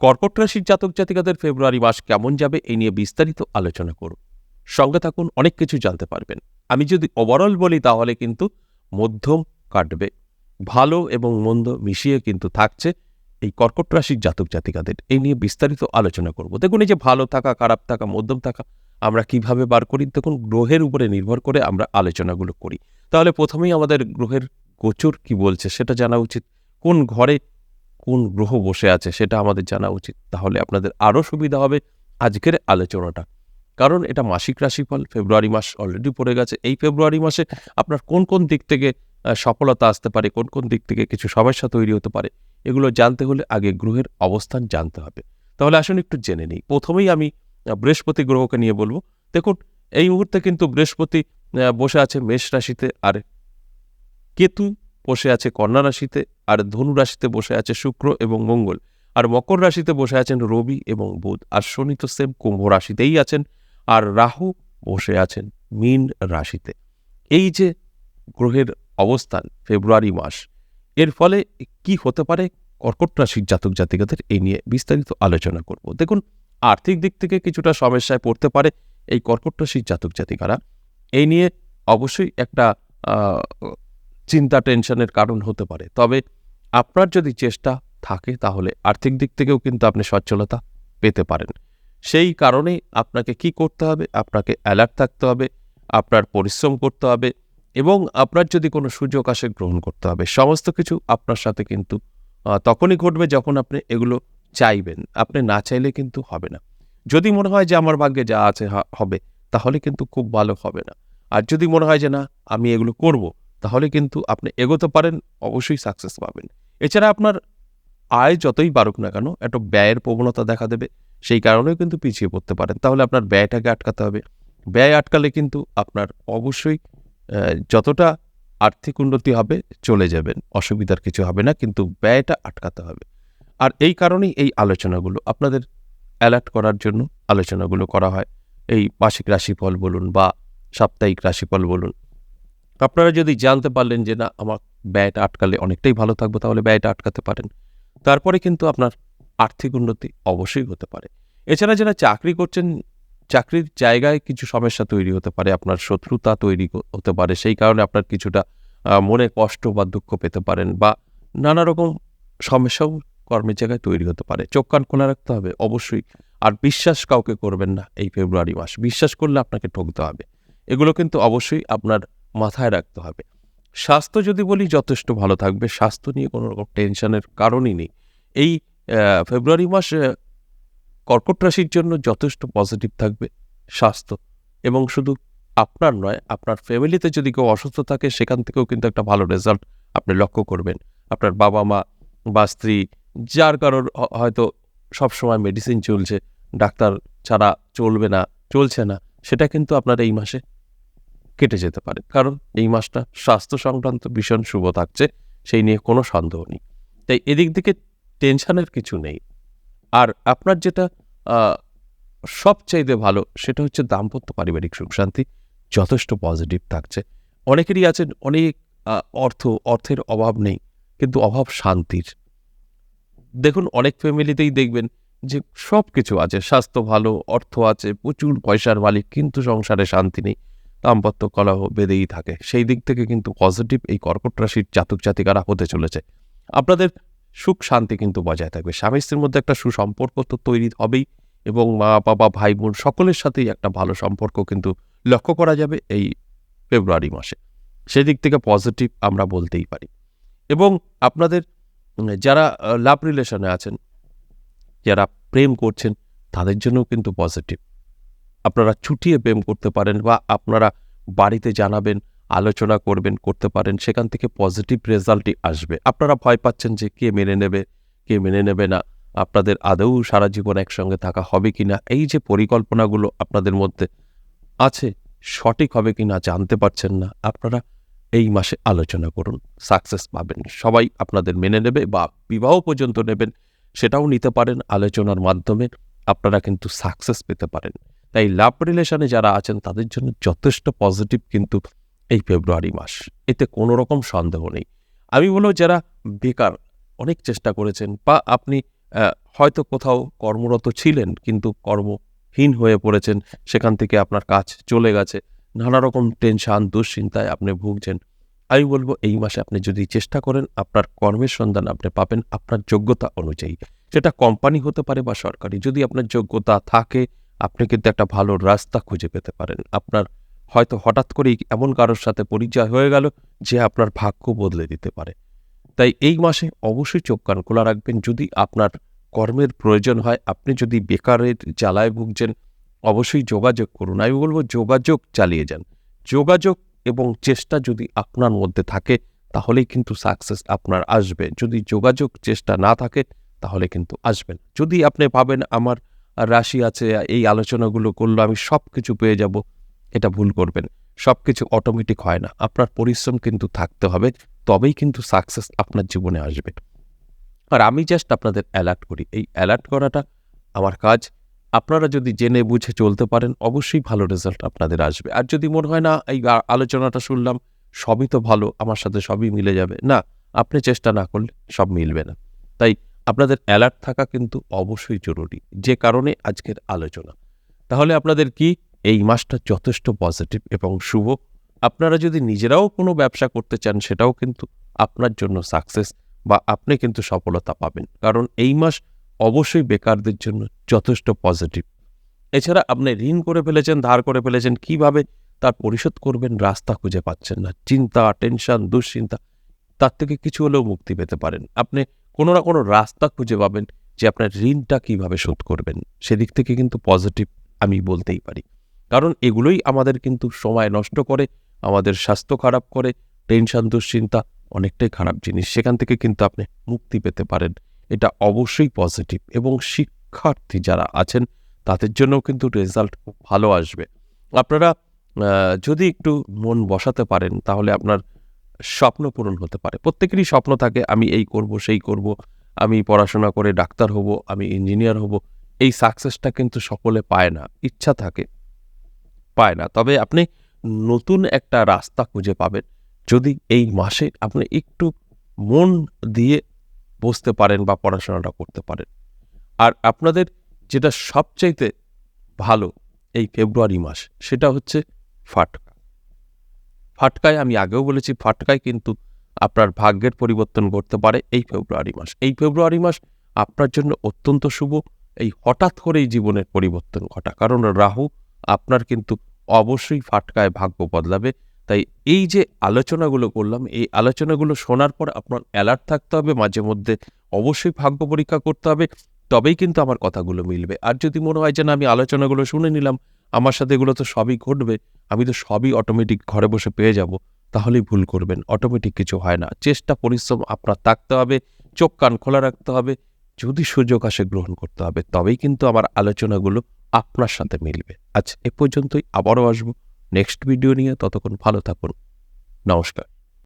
কর্কট রাশির জাতক জাতিকাদের ফেব্রুয়ারি মাস কেমন যাবে এই নিয়ে বিস্তারিত আলোচনা করুন সঙ্গে থাকুন, অনেক কিছু জানতে পারবেন। আমি যদি ওভারঅল বলি তাহলে কিন্তু মধ্যম কাটবে। ভালো এবং মন্দ মিশিয়ে কিন্তু থাকছে এই কর্কট রাশির জাতক জাতিকাদের। এই নিয়ে বিস্তারিত আলোচনা করব। দেখুন, এই যে ভালো থাকা, খারাপ থাকা, মধ্যম থাকা, আমরা কীভাবে বার করি? দেখুন, গ্রহের উপরে নির্ভর করে আমরা আলোচনাগুলো করি। তাহলে প্রথমেই আমাদের গ্রহের গোচর কি বলছে সেটা জানা উচিত। কোন ঘরে কোন গ্রহ বসে আছে সেটা আমাদের জানা উচিত। তাহলে আপনাদের আরও সুবিধা হবে আজকের আলোচনাটা। কারণ এটা মাসিক রাশিফল, ফেব্রুয়ারি মাস অলরেডি পড়ে গেছে। এই ফেব্রুয়ারি মাসে আপনার কোন কোন দিক থেকে সফলতা আসতে পারে, কোন কোন দিক থেকে কিছু সমস্যা তৈরি হতে পারে, এগুলো জানতে হলে আগে গ্রহের অবস্থান জানতে হবে। তাহলে আসুন একটু জেনে নিই। প্রথমেই আমি বৃহস্পতি গ্রহকে নিয়ে বলব। দেখুন, এই মুহূর্তে কিন্তু বৃহস্পতি বসে আছে মেষ রাশিতে। আর কেতু বসে আছে কন্যা রাশিতে, আর ধনু রাশিতে বসে আছে শুক্র এবং মঙ্গল। আর মকর রাশিতে বসে আছেন রবি এবং বুধ। আর শনি তো সেম কুম্ভ রাশিতেই আছেন। আর রাহু বসে আছেন মীন রাশিতে। এই যে গ্রহের অবস্থান ফেব্রুয়ারি মাস, এর ফলে কি হতে পারে? কর্কট রাশির জাতক জাতিকাদের এই নিয়ে বিস্তারিত আলোচনা করব। দেখুন, আর্থিক দিক থেকে কিছুটা সমস্যায় পড়তে পারে এই কর্কট রাশির জাতক জাতিকারা। এই নিয়ে অবশ্যই একটা চিন্তা, টেনশনের কারণ হতে পারে। তবে আপনার যদি চেষ্টা থাকে, তাহলে আর্থিক দিক থেকেও কিন্তু আপনি সচ্ছলতা পেতে পারেন। সেই কারণে আপনাকে কি করতে হবে? আপনাকে অ্যালার্ট থাকতে হবে, আপনার পরিশ্রম করতে হবে এবং আপনার যদি কোনো সুযোগ আসে, গ্রহণ করতে হবে। সমস্ত কিছু আপনার সাথে কিন্তু তখনই ঘটবে যখন আপনি এগুলো চাইবেন। আপনি না চাইলে কিন্তু হবে না। যদি মনে হয় যে আমার ভাগ্যে যা আছে হবে, তাহলে কিন্তু খুব ভালো হবে না। আর যদি মনে হয় যে না, আমি এগুলো করব তাহলে কিন্তু আপনি এগোতে পারেন, অবশ্যই সাকসেস পাবেন। এছাড়া আপনার আয় যতই বাড়ুক না কেন, একটা ব্যয়ের প্রবণতা দেখা দেবে, সেই কারণেও কিন্তু পিছিয়ে পড়তে পারেন। তাহলে আপনার ব্যয়টাকে আটকাতে হবে। ব্যয় আটকালে কিন্তু আপনার অবশ্যই যতটা আর্থিক উন্নতি হবে, চলে যাবেন। অসুবিধার কিছু হবে না, কিন্তু ব্যয়টা আটকাতে হবে। আর এই কারণেই এই আলোচনাগুলো, আপনাদের অ্যালার্ট করার জন্য আলোচনাগুলো করা হয়। এই মাসিক রাশিফল বলুন বা সাপ্তাহিক রাশিফল বলুন। আপনারা যদি জানতে পারলেন যে, না, আমার ব্যয়টা আটকালে অনেকটাই ভালো থাকব, তাহলে ব্যয়টা আটকাতে পারেন। তারপরে কিন্তু আপনার আর্থিক উন্নতি অবশ্যই হতে পারে। এছাড়া যারা চাকরি করছেন, চাকরির জায়গায় কিছু সমস্যা তৈরি হতে পারে, আপনার শত্রুতা তৈরি হতে পারে, সেই কারণে আপনার কিছুটা মনে কষ্ট বা দুঃখ পেতে পারেন বা নানা রকম সমস্যাও কর্মের জায়গায় তৈরি হতে পারে। চোখ কান খোলা রাখতে হবে, অবশ্যই। আর বিশ্বাস কাউকে করবেন না এই ফেব্রুয়ারি মাস। বিশ্বাস করলে আপনাকে ঠকতে হবে। এগুলো কিন্তু অবশ্যই আপনার মাথায় রাখতে হবে। স্বাস্থ্য যদি বলি, যথেষ্ট ভালো থাকবে। স্বাস্থ্য নিয়ে কোনো রকম টেনশনের কারণই নেই। এই ফেব্রুয়ারি মাস কর্কট রাশির জন্য যথেষ্ট পজিটিভ থাকবে স্বাস্থ্য। এবং শুধু আপনার নয়, আপনার ফ্যামিলিতে যদি কেউ অসুস্থ থাকে, সেখান থেকেও কিন্তু একটা ভালো রেজাল্ট আপনি লক্ষ্য করবেন। আপনার বাবা মা বা স্ত্রী, যার কারোর হয়তো সবসময় মেডিসিন চলছে, ডাক্তার ছাড়া চলবে না, চলছে না, সেটা কিন্তু আপনার এই মাসে কেটে যেতে পারে। কারণ এই মাসটা স্বাস্থ্য সংক্রান্ত ভীষণ শুভ থাকছে, সেই নিয়ে কোনো সন্দেহ নেই। তাই এদিক থেকে টেনশনের কিছু নেই। আর আপনার যেটা সবচাইতে ভালো সেটা হচ্ছে দাম্পত্য পারিবারিক সুখ শান্তি যথেষ্ট পজিটিভ থাকছে। অনেকেরই আছেন, অনেক অর্থ, অর্থের অভাব নেই, কিন্তু অভাব শান্তির। দেখুন, অনেক ফ্যামিলিতেই দেখবেন যে সব কিছু আছে, স্বাস্থ্য ভালো, অর্থ আছে, প্রচুর পয়সার মালিক, কিন্তু সংসারে শান্তি নেই। দাম্পত্য কলহ বেঁধেই থাকে। সেই দিক থেকে কিন্তু পজিটিভ এই কর্কট রাশির জাতক জাতিকারা হতে চলেছে। আপনাদের সুখ শান্তি কিন্তু বজায় থাকবে। স্বামী স্ত্রীর মধ্যে একটা সুসম্পর্ক তো তৈরি হবেই এবং মা, বাবা ভাই বোন সকলের সাথেই একটা ভালো সম্পর্ক কিন্তু লক্ষ্য করা যাবে এই ফেব্রুয়ারি মাসে। সেদিক থেকে পজিটিভ আমরা বলতেই পারি। এবং আপনাদের, যারা লাভ রিলেশনে আছেন, যারা প্রেম করছেন, তাদের জন্যও কিন্তু পজিটিভ আপনারা ছুটিয়ে প্রেম করতে পারেন বা আপনারা বাড়িতে জানাবেন, আলোচনা করবেন, করতে পারেন, সেখান থেকে পজিটিভ রেজাল্টই আসবে। আপনারা ভয় পাচ্ছেন যে কে মেনে নেবে, কে মেনে নেবে না। আপনাদের আদৌ সারা জীবন একসঙ্গে থাকা হবে কি না? এই যে পরিকল্পনাগুলো আপনাদের মধ্যে আছে, সঠিক হবে কি না জানতে পারছেন না, আপনারা এই মাসে আলোচনা করুন। সাকসেস পাবেন। সবাই আপনাদের মেনে নেবে বা বিবাহ পর্যন্ত নেবেন, সেটাও নিতে পারেন আলোচনার মাধ্যমে। আপনারা কিন্তু সাকসেস পেতে পারেন। তাই লাভ রিলেশনে যারা আছেন, তাদের জন্য যথেষ্ট পজিটিভ কিন্তু এই ফেব্রুয়ারি মাস। এতে কোনো রকম সন্দেহ নেই। আমি বলব যারা বেকার, অনেক চেষ্টা করেছেন বা আপনি হয়তো কোথাও কর্মরত ছিলেন কিন্তু কর্মহীন হয়ে পড়েছেন, সেখান থেকে আপনার কাজ চলে গেছে, নানা রকম টেনশন, দুশ্চিন্তায় আপনি ভুগছেন। আমি বলব এই মাসে আপনি যদি চেষ্টা করেন, আপনার কর্মের সন্ধান আপনি পাবেন, আপনার যোগ্যতা অনুযায়ী। সেটা কোম্পানি হতে পারে বা সরকারি। যদি আপনার যোগ্যতা থাকে আপনি কিন্তু একটা ভালো রাস্তা খুঁজে পেতে পারেন। আপনার হয়তো হঠাৎ করেই এমন কারোর সাথে পরিচয় হয়ে গেল যে আপনার ভাগ্য বদলে দিতে পারে। তাই এই মাসে অবশ্যই চোখ কান খোলা রাখবেন। যদি আপনার কর্মের প্রয়োজন হয়, আপনি যদি বেকারের জ্বালায় ভুগছেন, অবশ্যই যোগাযোগ করুন। আমি বলব যোগাযোগ চালিয়ে যান। যোগাযোগ এবং চেষ্টা যদি আপনার মধ্যে থাকে, তাহলেই কিন্তু সাকসেস আপনার আসবে। যদি যোগাযোগ চেষ্টা না থাকে, তাহলে কিন্তু আসবেন যদি আপনি ভাবেন, আমার রাশি আছে, এই আলোচনাগুলো করল, আমি সব কিছু পেয়ে যাব। এটা ভুল করবেন। সব কিছু অটোমেটিক হয় না। আপনার পরিশ্রম কিন্তু থাকতে হবে, তবেই কিন্তু সাকসেস আপনার জীবনে আসবে। আর আমি জাস্ট আপনাদের অ্যালার্ট করি। এই অ্যালার্ট করাটা আমার কাজ। আপনারা যদি জেনে বুঝে চলতে পারেন, অবশ্যই ভালো রেজাল্ট আপনাদের আসবে। আর যদি মনে হয়, না, এই আলোচনাটা শুনলাম, সবই তো ভালো, আমার সাথে সবই মিলে যাবে। না, আপনি চেষ্টা না করলে সব মিলবে না। তাই আপনাদের অ্যালার্ট থাকা কিন্তু অবশ্যই জরুরি, যে কারণে আজকের আলোচনা। তাহলে আপনাদের কি এই মাসটা যথেষ্ট পজিটিভ এবং শুভ? আপনারা যদি নিজেরাও কোনো ব্যবসা করতে চান, সেটাও কিন্তু আপনার জন্য সাকসেস বা আপনি কিন্তু সফলতা পাবেন। কারণ এই মাস অবশ্যই বেকারদের জন্য যথেষ্ট পজিটিভ এছাড়া আপনি ঋণ করে ফেলেছেন, ধার করে ফেলেছেন, কীভাবে তার পরিশোধ করবেন রাস্তা খুঁজে পাচ্ছেন না। চিন্তা টেনশন দুশ্চিন্তা, তার থেকে কিছু হলেও মুক্তি পেতে পারেন। আপনি কোনো না কোনো রাস্তা খুঁজে পাবেন যে আপনার ঋণটা কীভাবে শোধ করবেন। সেদিক থেকে কিন্তু পজিটিভ আমি বলতেই পারি। কারণ এগুলোই আমাদের কিন্তু সময় নষ্ট করে, আমাদের স্বাস্থ্য খারাপ করে, টেনশন, দুশ্চিন্তা অনেকটাই খারাপ জিনিস। সেখান থেকে কিন্তু আপনি মুক্তি পেতে পারেন। এটা অবশ্যই পজিটিভ এবং শিক্ষার্থী যারা আছেন, তাদের জন্যও কিন্তু রেজাল্ট খুব ভালো আসবে। আপনারা যদি একটু মন বসাতে পারেন, তাহলে আপনার স্বপ্ন পূরণ হতে পারে। প্রত্যেকেরই স্বপ্ন থাকে, আমি এই করব, সেই করব, আমি পড়াশোনা করে ডাক্তার হব, আমি ইঞ্জিনিয়ার হব। এই সাকসেসটা কিন্তু সকলে পায় না, ইচ্ছা থাকে, পায় না। তবে আপনি নতুন একটা রাস্তা খুঁজে পাবেন। যদি এই মাসে আপনি একটু মন দিয়ে বসতে পারেন বা পড়াশোনাটা করতে পারেন। আর আপনাদের যেটা সবচাইতে ভালো এই ফেব্রুয়ারি মাস, সেটা হচ্ছে ফাটকা। ফাটকায়, আমি আগেও বলেছি ফাটকায় কিন্তু আপনার ভাগ্যের পরিবর্তন করতে পারে এই ফেব্রুয়ারি মাস। এই ফেব্রুয়ারি মাস আপনার জন্য অত্যন্ত শুভ। এই হঠাৎ করেই জীবনের পরিবর্তন ঘটা। কারণ রাহু আপনার কিন্তু অবশ্যই ফাটকায় ভাগ্য বদলাবে। তাই এই যে আলোচনাগুলো করলাম, এই আলোচনাগুলো শোনার পর আপনার অ্যালার্ট থাকতে হবে, মাঝে মধ্যে অবশ্যই ভাগ্য পরীক্ষা করতে হবে, তবেই কিন্তু আমার কথাগুলো মিলবে। আর যদি মনে হয় যে না, আমি আলোচনাগুলো শুনে নিলাম আমার সাথে এগুলো তো সবই ঘটবে, আমি তো সবই অটোমেটিক ঘরে বসে পেয়ে যাব, তাহলেই ভুল করবেন অটোমেটিক কিছু হয় না। চেষ্টা, পরিশ্রম আপনার থাকতে হবে, চোখ কান খোলা রাখতে হবে, যদি সুযোগ আসে গ্রহণ করতে হবে, তবেই কিন্তু আমার আলোচনাগুলো আপনার সাথে মিলবে। আচ্ছা এ পর্যন্তই, আবারও আসব নেক্সট ভিডিও নিয়ে, ততক্ষণ ভালো থাকুন, নমস্কার।